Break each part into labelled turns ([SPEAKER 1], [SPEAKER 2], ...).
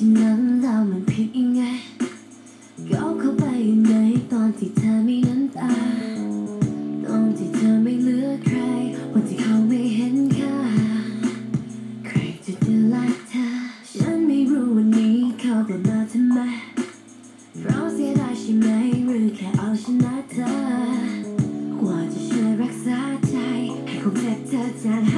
[SPEAKER 1] ที่นั้นแล้วมันผิไงก้าเข้าไปในตอนที่เธอไม่ ช่ไหมหรือแค่เอาชนะเธอกว่าจะช่วยรักษาใจ ให้คงเจ็บเธอจางห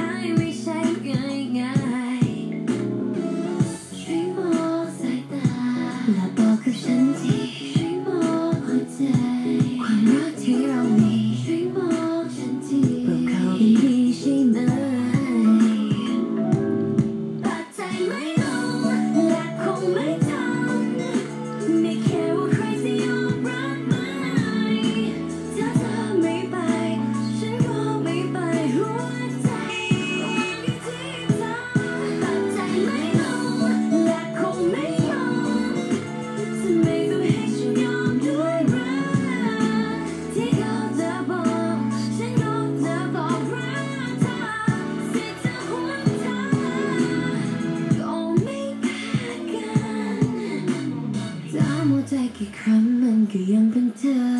[SPEAKER 1] าย take a crumb and get give him